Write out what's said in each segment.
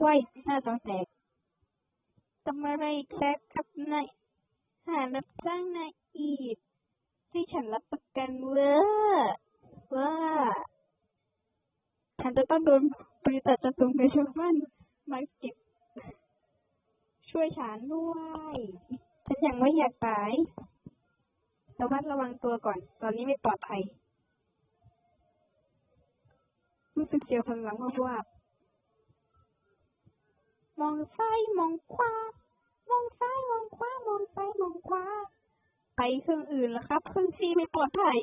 ไว้หน้าต้องแตกทำอะไรอีกล้วครับนายหารับจ้างนายอีก ให้ฉันรับประกันเว่าว่า ฉันจะต้องโดนบริษัทจะส่งในชาวบ้านมาเก็บช่วยฉันด้วยฉันยังไม่อยากตายระมัดระวังตัวก่อน ตอนนี้ไม่ปลอดภัยรู้สึกเสียวข้างหลังเพราะว่า มองซ้ายมองขวามองซ้ายมองขวามองซ้ายมองขวาไปเครื่องอื่นแล้วครับ เครื่องที่ไม่ปลอดภัย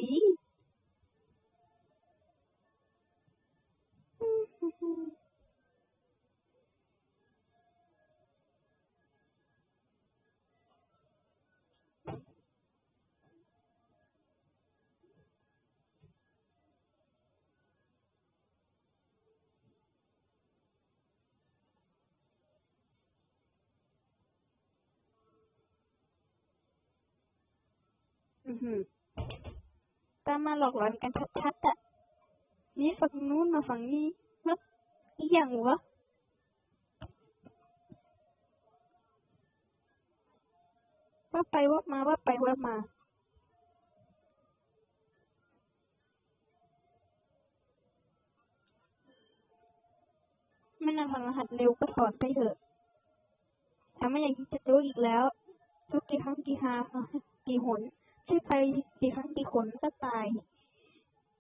อือหือตามมาหลอกหลอนกันชัดๆอะนี่ฝั่งนู้นมาฝั่งนี้แล้วอีหยังวะว่าไปว่ามาว่าไปว่ามาไม่นำทางรหัสเร็วก็ถอนไปเถอะถ้าไม่อยากจะรู้อีกแล้วทุกกี่ครั้งกี่หากี่หน ชื่ไปกี่ครั้งกี่ขนก็ตาย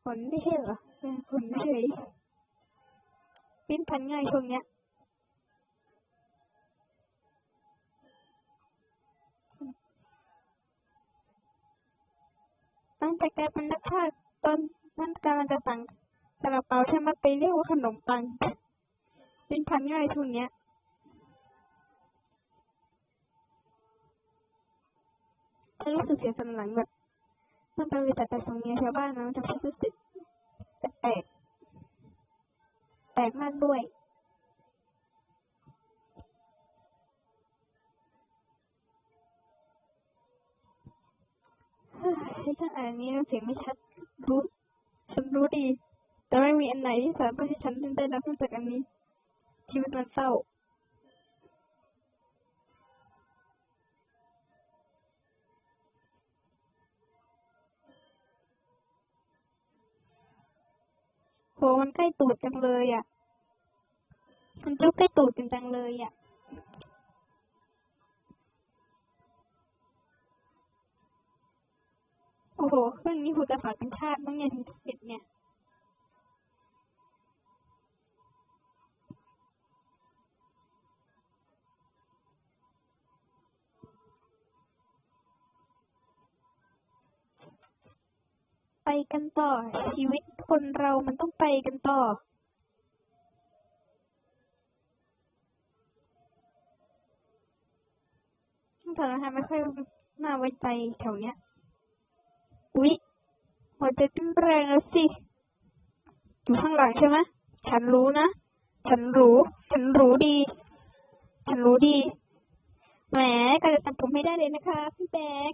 ขนไม่ใช่เหรอเออขนเฉยปิ้นพันง่ายช่วงเนี้ยตั้งแต่แกเป็นนักฆ่าตอนนั่นกำลังจะสั่งซาลาเปาใช่ไหมไปเรียกว่าขนมปัง ปิ้นพันง่ายช่วงเนี้ย รู้สึกเสียสันหลังแบบมันเป็นบริษัทจัดส่งเมียชาวบ้านนะมันจะรู้สึกแปลกแปลกมากด้วยเฮ้ยถ้าอ่านนี้เสียงไม่ชัดรู้ฉันรู้ดี แต่ไม่มีอันไหนที่สามารถให้ฉันได้รับรู้จักอันนี้ชีวิตมันเศร้า หมันใกล้ตูดจังเลยอะ มันจุกใกล้ตูดจังจังเลยอะโอ้โหเครื่องนี้หูจะฝาดเป็นชาติบ้างไงถึงจะเสร็จเนี่ย กันต่อ ชีวิตคนเรามันต้องไปกันต่อแต่ละทไม่ค่อยน่าไว้ใจแถวเนี้ย อุ๊ยหัวใจเต้นแรงแล้วสิ อยู่ข้างหลังใช่ไหมฉันรู้นะ ฉันรู้ ฉันรู้ดี ฉันรู้ดี แหมก็จะตัดผมไม่ได้เลยนะคะ พี่แบ๊ก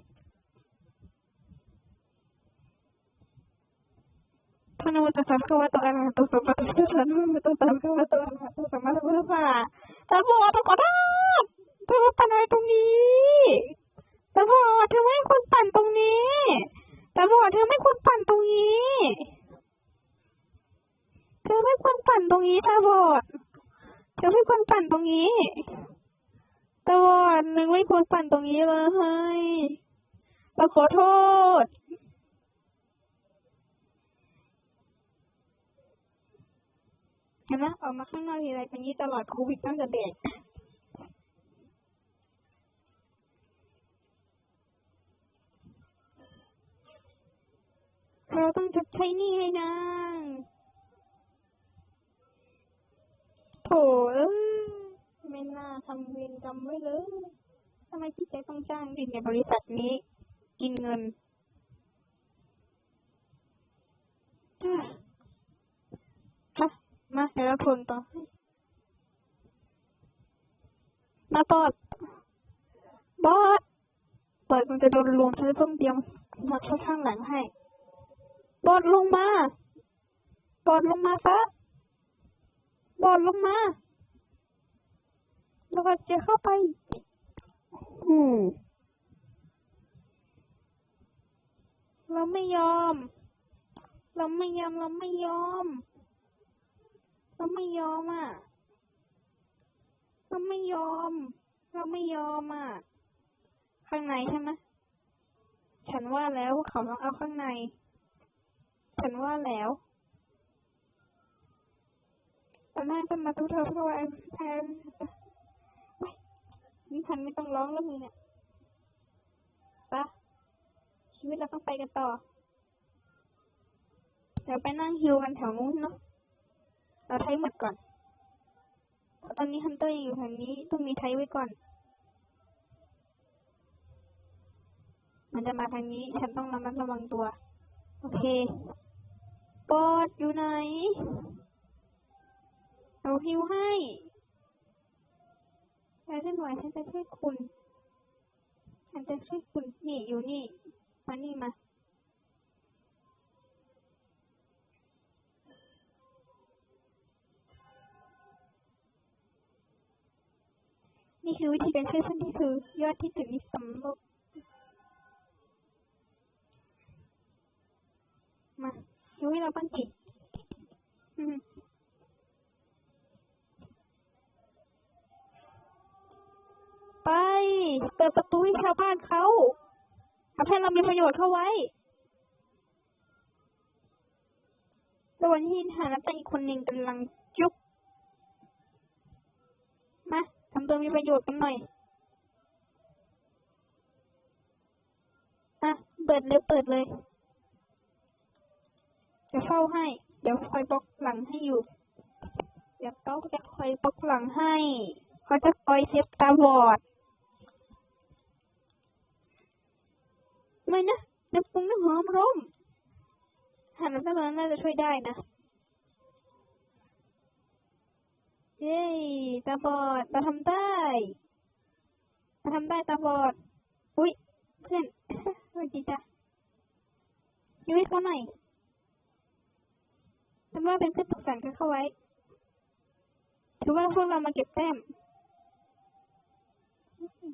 พระนามตัสสะพระวะตอะระหะโตสัมมาสัมพุทธัสสะนะโมตัสสะพระวะตอะระหะโตสัมมาสัมพุทธัสสะตาบอดขอโทษเธอปั่นอะไรตรงนี้ตาบอดเธอไม่ควรปั่นตรงนี้ตาบอดเธอไม่ควรปั่นตรงนี้ เธอไม่ควรปั่นตรงนี้ตาบอดเธอไม่ควรปั่นตรงนี้ตาบอดนึงไม่ควรปั่นตรงนี้เลยเราขอโทษ เห็นไหมออกมาข้างนอกทีไรเป็นนี้ตลอดโควิดตั้งแต่เด็กเราต้องชดใช้หนี้ให้นางโถเอ้ยไม่น่าทำเวรกรรมไว้เลยทำไมพี่แจ๊คต้องจ้างดินในบริษัทนี้ กินเงินอะมา มาเดี๋ยวเราทวนต่อมาบอดบอดบอดมันจะโดนรวมฉันจะต้องเตรียมมาช่วยข้างหลังให้ บอดลงมา บอดลงมาซะบอดลงมาแล้วก็จะเข้าไป อืมเราไม่ยอม เราไม่ยอม เราไม่ยอม เราไม่ยอมอะเราไม่ยอม เราไม่ยอมอะ ข้างในใช่ไหมฉันว่าแล้วว่าเขาต้องเอาข้างใน ฉันว่าแล้วตอนแรกจะมาทุกเธอเพราะว่าแทนนี่ฉันไม่ต้องร้องแล้วมึงเนี่ยปะชีวิตเราต้องไปกันต่อ เดี๋ยวไปนั่งฮิวกันแถวนู้นเนาะ เราใช้หมดก่อน ตอนนี้ฮันเตอร์ยังอยู่แถวนี้ต้องมีไทยไว้ก่อน มันจะมาทางนี้ ฉันต้องระมัดระวังตัว โอเคปอดอยู่ไหนเอาฮิวให้แต่ฉันไหวฉันจะช่วยคุณฉันจะช่วยคุณนี่อยู่นี่มานี่มา นี่คือวิธีการช่วยเพื่อนที่คือยอดที่สุดในสำโลกมาดูให้เราบ้างสิอืมไปเปิดประตูให้ชาวบ้านเขาทำให้เรามีประโยชน์เข้าไว้ระหว่างที่หานักเตะอีกคนหนึ่งกำลัง ตัวมีประโยชน์กันหน่อยอะเปิดเลยเปิดเลยจะเฝ้าให้ เดี๋ยวคอยบล็อกหลังให้อยู่ เดี๋ยวเขาจะคอยบล็อกหลังให้เขาจะคอยเซฟตาบอดไม่นะน้ำปรุงน้ำหอมร่มหันน้ำตาลน่าจะช่วยได้นะ เย้ตาบอดตาทำได้ตาทำได้ตาบอด อุ้ยเพื่อนสวัสดีจ้ะชีวิตเขาหน่อยทำว่าเป็นเพื่อนตกสันกันเข้าไว้ถือว่าพวกเรามาเก็บแต้ม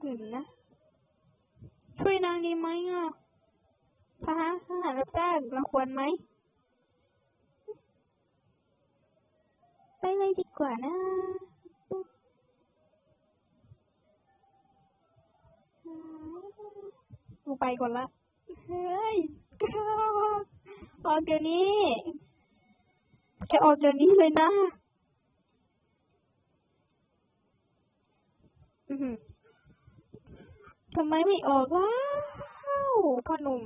ดื่มนะ ช่วยนางดีไหมอะทหารทหารรับจ้างเราควรไหม เลยดีกว่านะกูไปก่อนละ เฮ้ยออกเดี๋ยวนี้แกออกเดี๋ยวนี้เลยนะอื้อหือทำไมไม่ออกว้าวพ่อหนุ่ม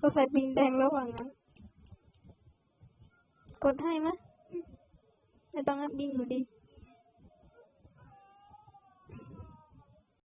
ก็ใส่ปิงแดงระหว่างนั้น กดให้ไหมไม่ต้องอัพบินอยู่ดี